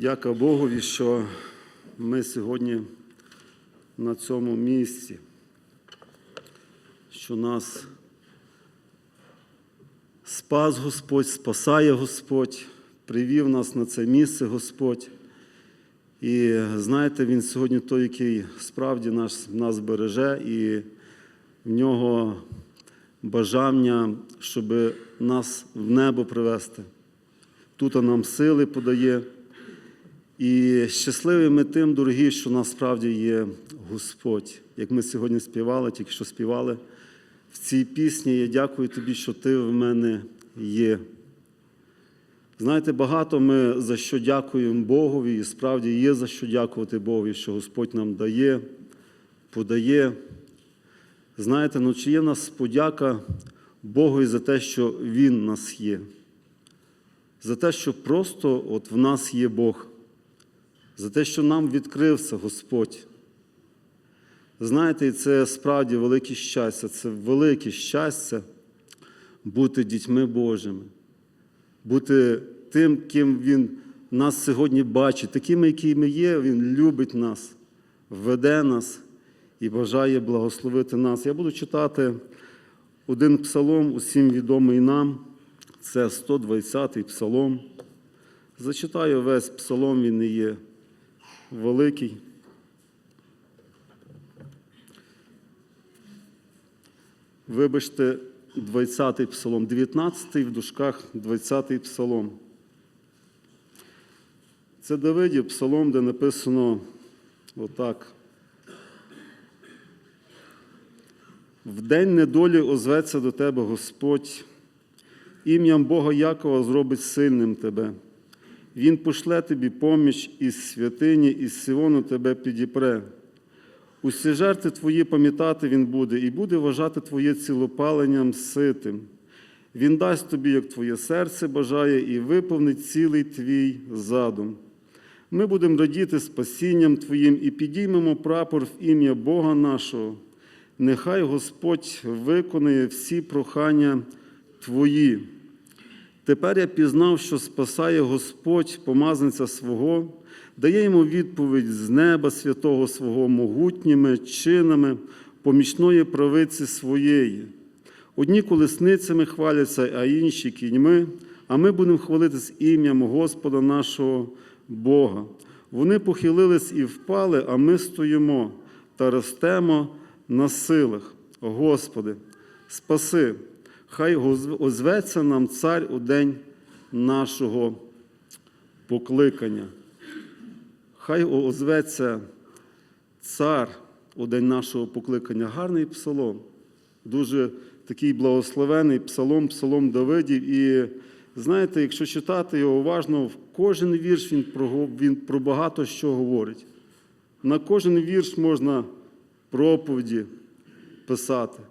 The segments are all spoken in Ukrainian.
Дяка Богові, що ми сьогодні на цьому місці, що нас спас Господь, спасає Господь, привів нас на це місце Господь. І знаєте, Він сьогодні той, який справді нас, нас береже, і в нього бажання, щоб нас в небо привести. Тут нам сили подає. І щасливі ми тим, дорогі, що насправді є Господь. Як ми сьогодні співали, тільки що співали в цій пісні, я дякую тобі, що ти в мене є. Знаєте, багато ми за що дякуємо Богові, і справді є за що дякувати Богові, що Господь нам дає, подає. Знаєте, ну чи є в нас подяка Богу за те, що Він в нас є, за те, що просто от в нас є Бог, за те, що нам відкрився Господь. Знаєте, і це справді велике щастя, це велике щастя бути дітьми Божими, бути тим, ким Він нас сьогодні бачить, такими, які ми є, Він любить нас, веде нас і бажає благословити нас. Я буду читати один псалом, усім відомий нам, це 120-й псалом. Зачитаю весь псалом, він не є великий. Вибачте, 20-й псалом, 19-й в дужках 20-й псалом. Це Давидів псалом, де написано отак. В день недолі озветься до тебе Господь, ім'ям Бога Якова зробить сильним тебе. Він пошле тобі поміч із святині, із Сиону тебе підіпре. Усі жерти твої пам'ятати Він буде, і буде вважати твоє цілопаленням ситим. Він дасть тобі, як твоє серце бажає, і виповнить цілий твій задум. Ми будемо радіти спасінням Твоїм і підіймемо прапор в ім'я Бога нашого. Нехай Господь виконує всі прохання Твої. Тепер я пізнав, що спасає Господь помазанця свого, дає йому відповідь з неба святого свого могутніми чинами, помічної правиці своєї. Одні колесницями хваляться, а інші кіньми, а ми будемо хвалитись ім'ям Господа нашого Бога. Вони похилились і впали, а ми стоїмо та ростемо на силах. Господи, спаси, хай озветься нам цар у день нашого покликання. Хай озветься цар у день нашого покликання. Гарний псалом, дуже такий благословений псалом, псалом Давидів. І знаєте, якщо читати його уважно, кожен вірш він про, він про багато що говорить. На кожен вірш можна проповіді писати.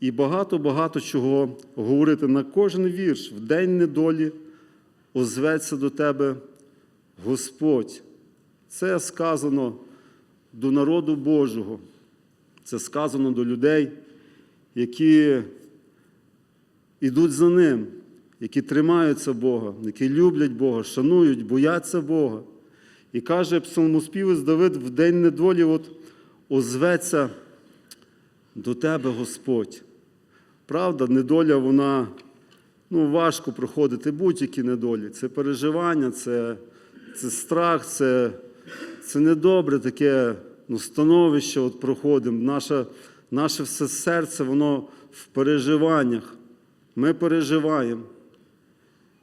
І багато-багато чого говорити на кожен вірш в день недолі озветься до тебе Господь. Це сказано до народу Божого. Це сказано до людей, які йдуть за Ним, які тримаються Бога, які люблять Бога, шанують, бояться Бога. І каже псалмоспівець Давид в день недолі, от озветься до тебе Господь. Правда, недоля, вона ну, важко проходити будь-які недолі. Це переживання, це це страх, це це недобре таке ну, становище от проходимо. Наше, наше все серце, воно в переживаннях. Ми переживаємо.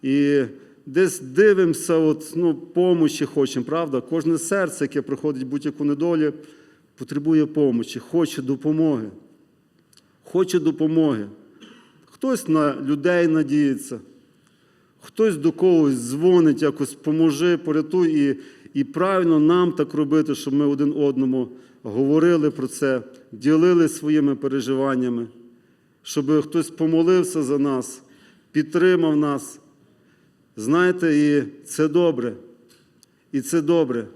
І десь дивимося, от, ну, помочі хочемо, правда? Кожне серце, яке проходить будь-яку недолю, потребує помочі, хоче допомоги. Хоче допомоги. Хтось на людей надіється, хтось до когось дзвонить, якось поможи, порятуй. І, і правильно нам так робити, щоб ми один одному говорили про це, ділили своїми переживаннями, щоб хтось помолився за нас, підтримав нас. Знаєте, і це добре. І це добре.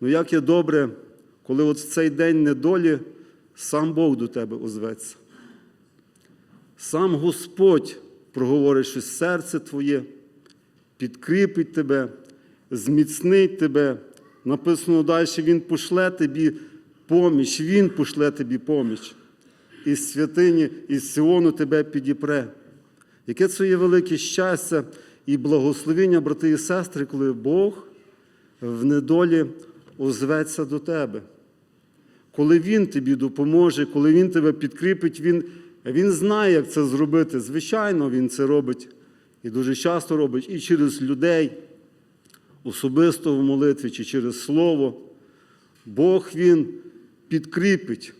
Ну як є добре, коли от в цей день недолі сам Бог до тебе озветься. Сам Господь проговорить щось серце твоє, підкріпить тебе, зміцнить тебе. Написано далі, Він пошле тобі поміч, Він пошле тобі поміч. Із святині, із Сіону тебе підіпре. Яке це є велике щастя і благословення, брати і сестри, коли Бог в недолі озветься до тебе. Коли Він тобі допоможе, коли Він тебе підкріпить, Він, він знає, як це зробити. Звичайно, Він це робить і дуже часто робить і через людей, особисто в молитві, чи через Слово. Бог Він підкріпить.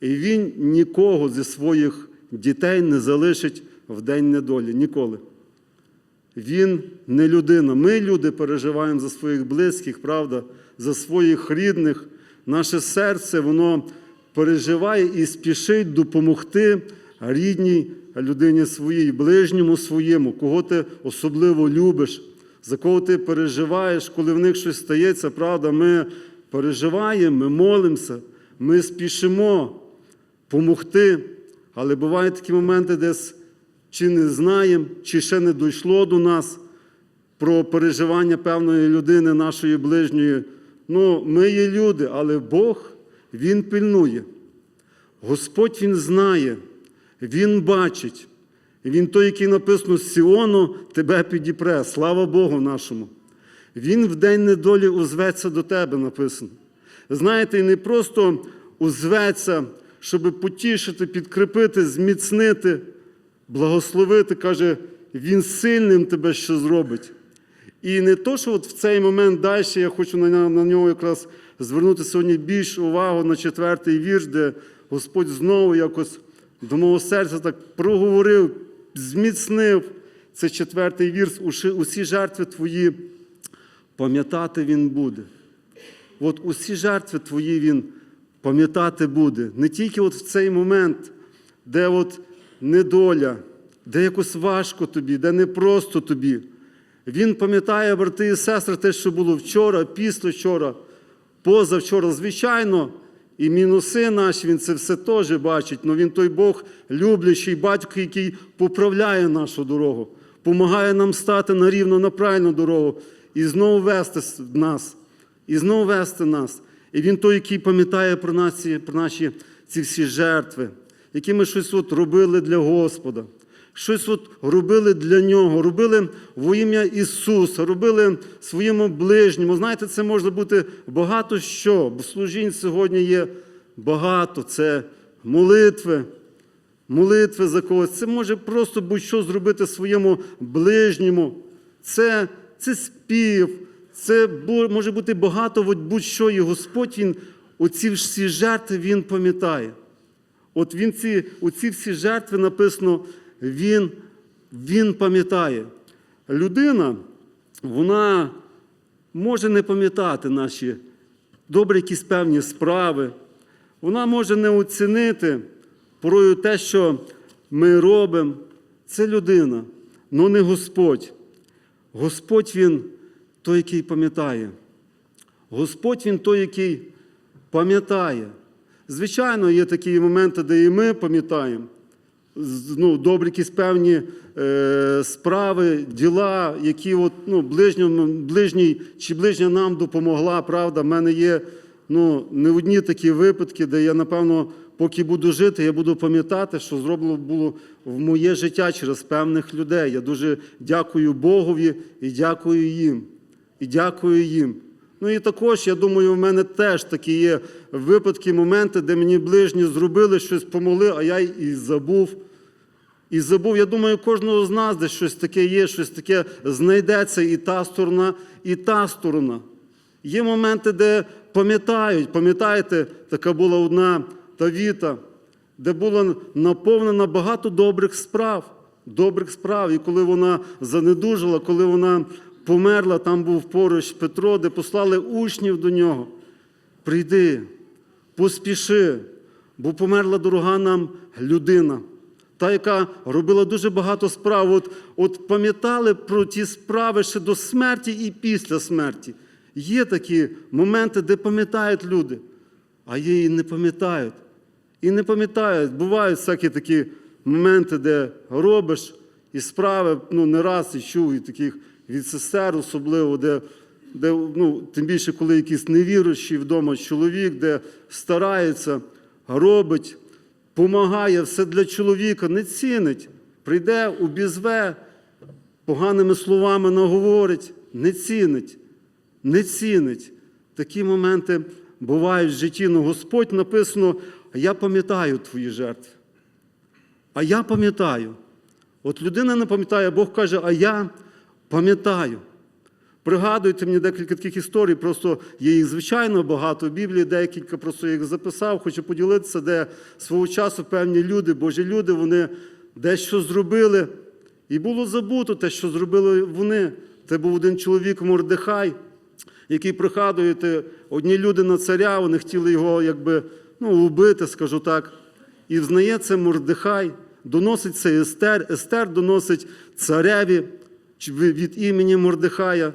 І Він нікого зі своїх дітей не залишить в день недолі. Ніколи. Він не людина. Ми, люди, переживаємо за своїх близьких, правда, за своїх рідних. Наше серце, воно переживає і спішить допомогти рідній людині своїй, ближньому своєму, кого ти особливо любиш, за кого ти переживаєш, коли в них щось стається, правда, ми переживаємо, ми молимося, ми спішимо помогти. Але бувають такі моменти, десь чи не знаємо, чи ще не дійшло до нас про переживання певної людини, нашої ближньої. Ну, ми є люди, але Бог, Він пильнує. Господь Він знає, Він бачить. Він той, який написано з Сіону, тебе підіпре. Слава Богу нашому. Він в день недолі узветься до тебе, написано. Знаєте, не просто узветься, щоб потішити, підкріпити, зміцнити, благословити, каже, Він сильним тебе що зробить. І не то, що от в цей момент далі я хочу на, на нього якраз звернути сьогодні більш увагу на четвертий вірш, де Господь знову якось до мого серця так проговорив, зміцнив. Це четвертий вірш. «Уши- Усі жертви твої пам'ятати Він буде. От усі жертви твої Він пам'ятати буде. Не тільки от в цей момент, де от недоля, де якось важко тобі, де непросто тобі. Він пам'ятає, брати і сестри, те, що було вчора, після вчора, позавчора. Звичайно, і мінуси наші, він це все теж бачить, але він той Бог, люблячий батько, який поправляє нашу дорогу, допомагає нам стати на рівну, на правильну дорогу і знову вести нас, і знову вести нас. І він той, який пам'ятає про наші, про наші ці всі жертви, які ми щось от робили для Господа щось от робили для нього, робили во ім'я Ісуса, робили своєму ближньому. Знаєте, це може бути багато що, бо служінь сьогодні є багато. Це молитви, молитви за когось. Це може просто будь-що зробити своєму ближньому. Це, це спів, це може бути багато будь-що. І Господь Він оці всі жертви Він пам'ятає. От він ці, оці всі жертви написано, він, він пам'ятає. Людина, вона може не пам'ятати наші добрі якісь певні справи. Вона може не оцінити порою те, що ми робимо. Це людина, але не Господь. Господь Він той, який пам'ятає. Господь Він той, який пам'ятає. Звичайно, є такі моменти, де і ми пам'ятаємо. Ну, добрі якісь певні е, справи, діла, які от, ну, ближньому, ближній чи ближня нам допомогла, правда. В мене є ну, не одні такі випадки, де я, напевно, поки буду жити, я буду пам'ятати, що зроблено було в моє життя через певних людей. Я дуже дякую Богові і дякую їм. І дякую їм. Ну і також, я думаю, в мене теж такі є випадки, моменти, де мені ближні зробили щось помогли, а я і забув. І забув, я думаю, кожного з нас десь щось таке є, щось таке знайдеться і та сторона, і та сторона. Є моменти, де пам'ятають, пам'ятаєте, така була одна Тавіта, де була наповнена багато добрих справ, добрих справ. І коли вона занедужила, коли вона померла, там був поруч Петро, де послали учнів до нього. Прийди, поспіши, бо померла дорога нам людина. Та, яка робила дуже багато справ, от, от пам'ятали про ті справи ще до смерті і після смерті. Є такі моменти, де пам'ятають люди, а є і не пам'ятають. І не пам'ятають. Бувають всякі такі моменти, де робиш і справи, ну не раз і чув і таких від сестер, особливо, де де, ну, тим більше, коли якийсь невіруючий вдома чоловік, де старається, робить, помагає, все для чоловіка, не цінить. Прийде, обізве, поганими словами наговорить, не цінить, не цінить. Такі моменти бувають в житті. Ну, Господь написано, а я пам'ятаю твої жертви. А я пам'ятаю. От людина не пам'ятає, Бог каже, а я пам'ятаю. Пригадуйте мені декілька таких історій, просто є їх звичайно багато в Біблії, декілька просто їх записав, хочу поділитися, де свого часу певні люди, Божі люди, вони дещо зробили. І було забуто те, що зробили вони. Це був один чоловік Мордехай, який пригадуєте, одні люди на царя, вони хотіли його якби, ну, вбити, скажу так. І взнає це Мордехай, доносить це Естер, Естер доносить цареві від імені Мордехая.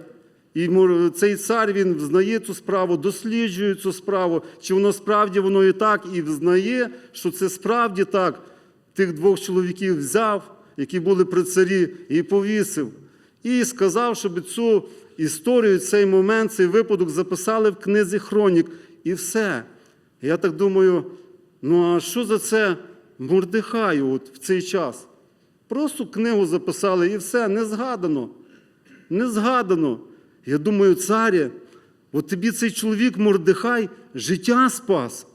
І цей цар він взнає цю справу, досліджує цю справу, чи воно справді воно і так, і взнає, що це справді так. Тих двох чоловіків взяв, які були при царі, і повісив. І сказав, щоб цю історію, цей момент, цей випадок записали в книзі Хронік. І все. Я так думаю, ну а що за це Мордехаю от в цей час? Просто книгу записали і все, не згадано. Не згадано. Я думаю, царі, от тобі цей чоловік Мордехай життя спас,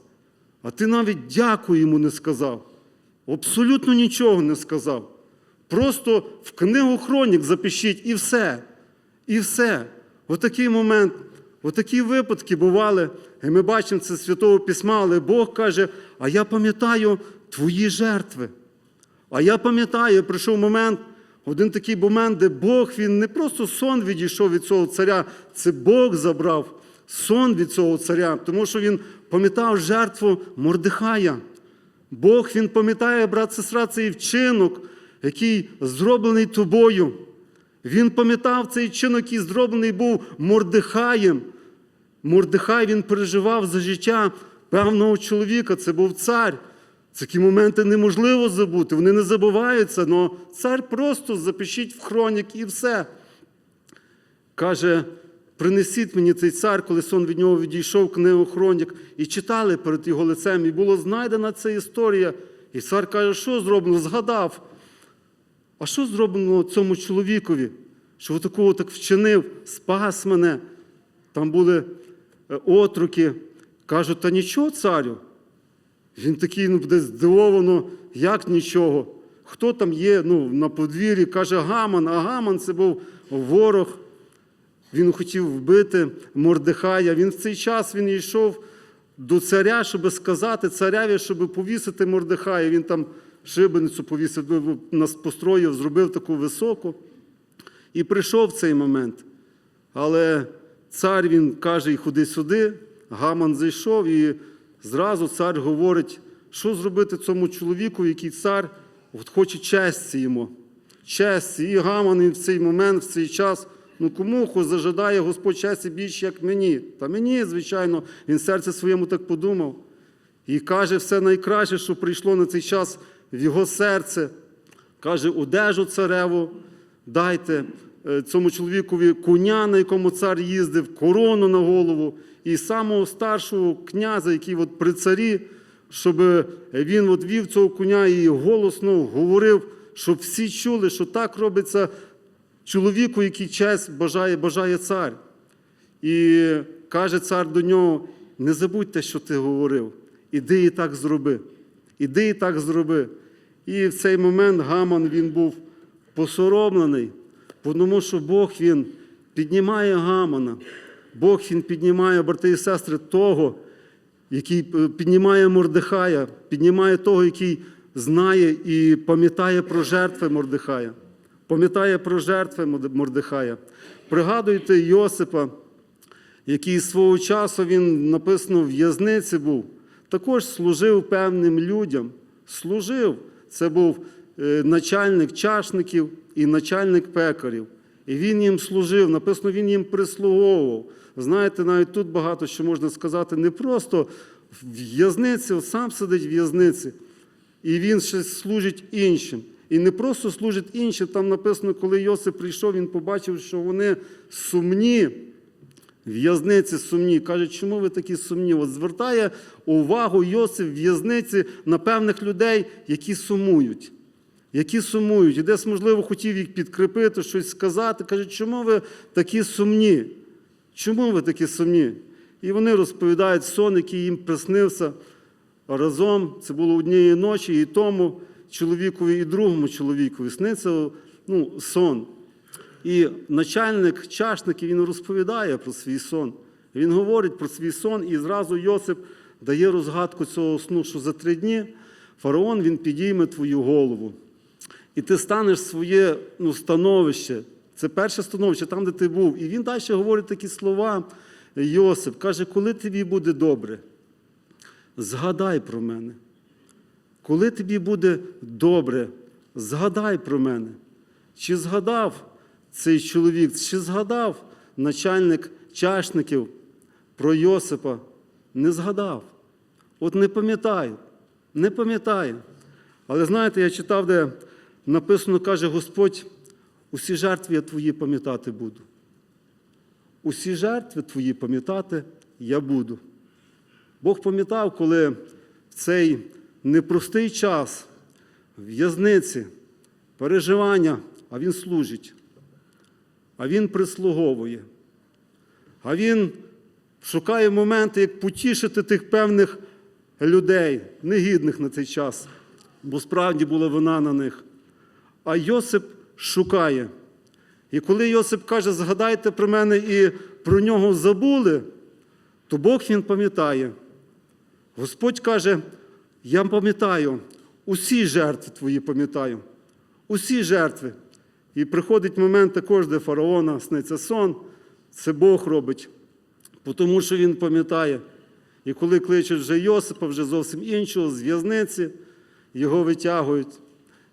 а ти навіть дякую йому не сказав. Абсолютно нічого не сказав. Просто в книгу Хронік запишіть і все. І все. Отакий момент, отакі випадки бували. І ми бачимо це Святого Письма, але Бог каже: а я пам'ятаю твої жертви. А я пам'ятаю, прийшов момент, один такий момент, де Бог він не просто сон відійшов від цього царя, це Бог забрав сон від цього царя, тому що він пам'ятав жертву Мордехая. Бог він пам'ятає, брат, сестра, цей вчинок, який зроблений тобою. Він пам'ятав цей вчинок, який зроблений був Мордехаєм. Мордехай він переживав за життя певного чоловіка, це був цар. Такі моменти неможливо забути, вони не забуваються, але цар просто запишіть в хронік і все. Каже, принесіть мені цей цар, коли сон від нього відійшов книгу Хронік, і читали перед його лицем, і була знайдена ця історія. І цар каже, що зроблено? Згадав. А що зроблено цьому чоловікові? Що такого так вчинив, спас мене. Там були е, отруки. Кажуть, та нічого, царю. Він такий ну, десь здивовано, як нічого. Хто там є ну, на подвір'ї, каже Гаман, а Гаман це був ворог. Він хотів вбити Мордехая. Він в цей час він йшов до царя, щоб сказати царяві, щоб повісити Мордехая. Він там шибеницю повісив, нас построїв, зробив таку високу. І прийшов цей момент. Але цар він каже, і ходи сюди. Гаман зайшов, і зразу цар говорить, що зробити цьому чоловіку, який цар хоче честі йому. Честі. І Гаман і в цей момент, в цей час, ну кому зажадає Господь честі більше, як мені. Та мені, звичайно, він в серці своєму так подумав. І каже, все найкраще, що прийшло на цей час в його серце. Каже, одежу цареву дайте цьому чоловікові коня, на якому цар їздив, корону на голову, і самого старшого князя, який от при царі, щоб він от вів цього коня і голосно говорив, щоб всі чули, що так робиться чоловіку, який честь бажає, бажає цар. І каже цар до нього: не забудь те, що ти говорив, іди і так зроби. Іди і так зроби. І в цей момент Гаман він був посоромлений, тому що Бог він піднімає Гамана. Бог він піднімає, брати і сестри, того, який е, піднімає Мордехая, піднімає того, який знає і пам'ятає про жертви Мордехая. Пам'ятає про жертви Мордехая. Пригадуйте Йосипа, який свого часу він написано в в'язниці був, також служив певним людям. Служив. Це був начальник чашників і начальник пекарів. І він їм служив, написано, він їм прислуговував. Знаєте, навіть тут багато що можна сказати, не просто в в'язниці, сам сидить в в'язниці, і він ще служить іншим. І не просто служить іншим, там написано, коли Йосип прийшов, він побачив, що вони сумні, в'язниці сумні. Каже, чому ви такі сумні? От звертає увагу Йосип в в'язниці на певних людей, які сумують. Які сумують, і десь, можливо, хотів їх підкріпити, щось сказати. Каже, чому ви такі сумні? Чому ви такі сумні? І вони розповідають сон, який їм приснився разом. Це було однієї ночі, і тому чоловікові, і другому чоловікові сниться ну, сон. І начальник чашників він розповідає про свій сон. Він говорить про свій сон, і зразу Йосип дає розгадку цього сну, що за три дні фараон він підійме твою голову. І ти станеш своє ну, становище. Це перше становище, там, де ти був. І він далі говорить такі слова. Йосип каже, коли тобі буде добре, згадай про мене. Коли тобі буде добре, згадай про мене. Чи згадав цей чоловік, чи згадав начальник чашників про Йосипа? Не згадав. От не пам'ятаю, не пам'ятаю. Але знаєте, я читав, де написано, каже Господь, усі жертви я твої пам'ятати буду. Усі жертви твої пам'ятати я буду. Бог пам'ятав, коли в цей непростий час в'язниці, переживання, а він служить, а він прислуговує, а він шукає моменти, як потішити тих певних людей, негідних на цей час, бо справді була вина на них. А Йосип шукає. І коли Йосип каже, згадайте про мене і про нього забули, то Бог він пам'ятає. Господь каже, я пам'ятаю, усі жертви твої пам'ятаю, усі жертви. І приходить момент також, де фараона сниться сон, це Бог робить, тому що він пам'ятає. І коли кличуть вже Йосипа, вже зовсім іншого, з в'язниці, його витягують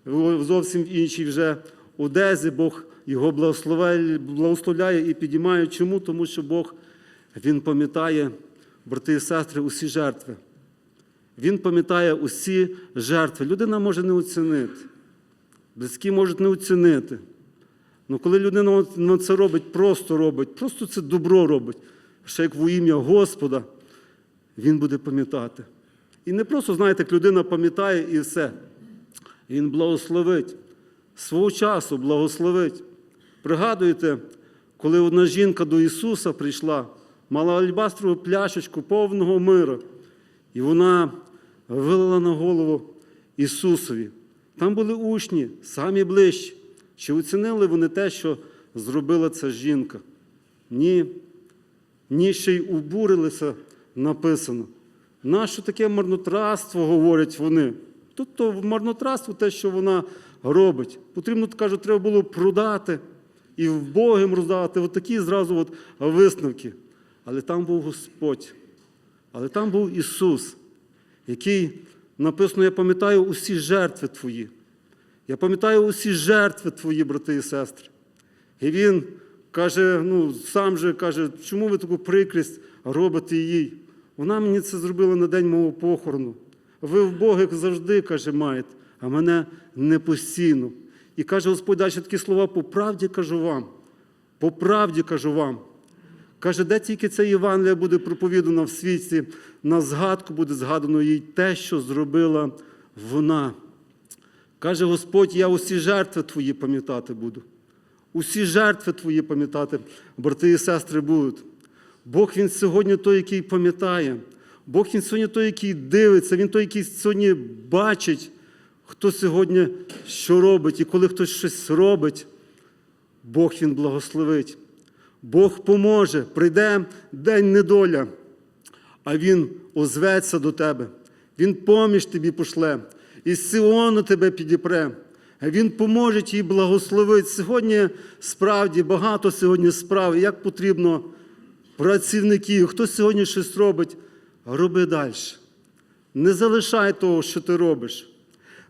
в іншій вже одезі, Бог його благословляє, і підіймає. Чому? Тому що Бог Він пам'ятає, брати і сестри, усі жертви. Він пам'ятає усі жертви. Людина може не оцінити. Близькі можуть не оцінити. Ну, коли людина це робить, просто робить, просто це добро робить, ще як во ім'я Господа, він буде пам'ятати. І не просто, знаєте, як людина пам'ятає і все. Він благословить. Свого часу благословить. Пригадуєте, коли одна жінка до Ісуса прийшла, мала альбастрову пляшечку повного мира, і вона вилила на голову Ісусові. Там були учні, самі ближчі. Чи оцінили вони те, що зробила ця жінка? Ні. Ні, ще й убурилися, написано. Нащо таке марнотратство, говорять вони? Тут то марнотратство те, що вона робить. Потрібно, кажуть, треба було продати і вбогим роздати. От такі зразу от висновки. Але там був Господь. Але там був Ісус, який написано, я пам'ятаю усі жертви твої. Я пам'ятаю усі жертви твої, брати і сестри. І він каже, ну, сам же каже, чому ви таку прикрість робите їй? Вона мені це зробила на день мого похорону. Ви в Бога завжди, каже, маєте, а мене не постійно. І каже Господь далі такі слова, по правді кажу вам, по правді кажу вам. Каже, де тільки ця Євангелія буде проповідана в світі, на згадку буде згадано їй те, що зробила вона. Каже Господь, я усі жертви твої пам'ятати буду. Усі жертви твої пам'ятати, брати і сестри, будуть. Бог Він сьогодні той, який пам'ятає. Бог Він сьогодні той, який дивиться, Він той, який сьогодні бачить, хто сьогодні що робить. І коли хтось щось робить, Бог Він благословить. Бог поможе, прийде день недоля, а Він озветься до тебе. Він поміж тобі пошле, із Сіону тебе підіпре. Він поможе і благословить. Сьогодні справді багато сьогодні справ, як потрібно працівників, хто сьогодні щось робить, роби далі. Не залишай того, що ти робиш.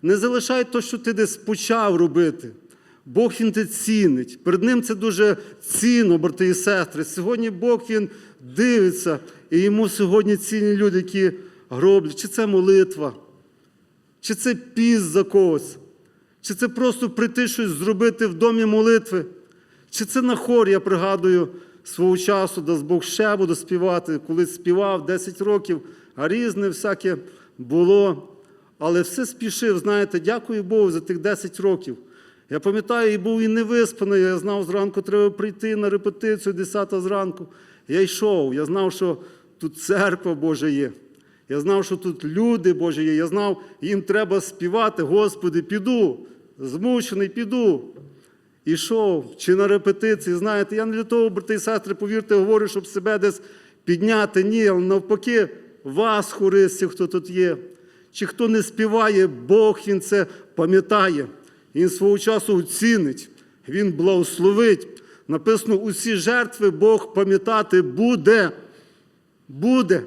Не залишай того, що ти десь почав робити. Бог Він те цінить. Перед Ним це дуже цінно, брати і сестри. Сьогодні Бог Він дивиться, і йому сьогодні цінні люди, які роблять, чи це молитва, чи це піст за когось, чи це просто прийти щось зробити в домі молитви, чи це на хор, я пригадую, свого часу, дасть Бог ще буду співати, коли співав 10 років, а різне всяке було. Але все спішив, знаєте, дякую Богу за тих 10 років. Я пам'ятаю, і був і невиспаний, я знав, зранку треба прийти на репетицію 10 зранку. Я йшов, я знав, що тут церква Божа є. Я знав, що тут люди Божі є. Я знав, їм треба співати, Господи, піду, змучений, піду. Ішов чи на репетиції, знаєте, я не для того, брати і сестри, повірте, говорю, щоб себе десь підняти. Ні, навпаки, вас, хористів, хто тут є. Чи хто не співає, Бог Він це пам'ятає. Він свого часу оцінить, Він благословить. Написано, усі жертви Бог пам'ятати буде. Буде.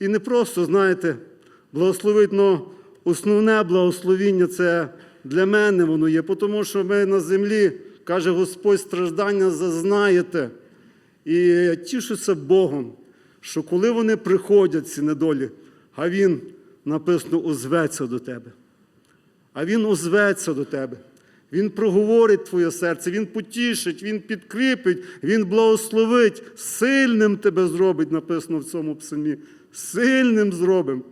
І не просто, знаєте, благословить, але основне благословіння це для мене воно є, тому що ми на землі, каже Господь, страждання зазнаєте. І я тішуся Богом, що коли вони приходять, ці недолі, а Він написано озветься до тебе. А Він озветься до тебе. Він проговорить твоє серце, Він потішить, Він підкріпить, Він благословить, сильним тебе зробить, написано в цьому псалмі. Сильним зробить,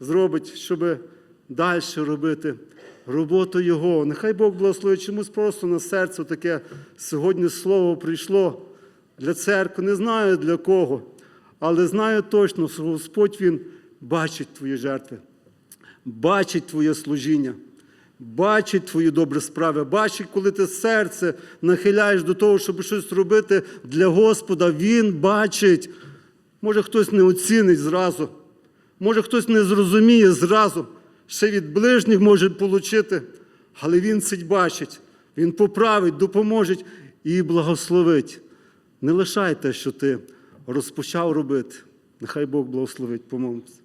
зробить, щоб далі робити роботу Його. Нехай Бог благословить чомусь просто на серце таке сьогодні слово прийшло для церкви. Не знаю для кого, але знаю точно, що Господь Він бачить твої жертви, бачить твоє служіння. Бачить твої добрі справи, бачить, коли ти серце нахиляєш до того, щоб щось робити для Господа, Він бачить. Може, хтось не оцінить зразу, може, хтось не зрозуміє зразу, ще від ближніх може отримати, але Він це бачить, Він поправить, допоможе і благословить. Не лишай те, що ти розпочав робити. Нехай Бог благословить, помолимося.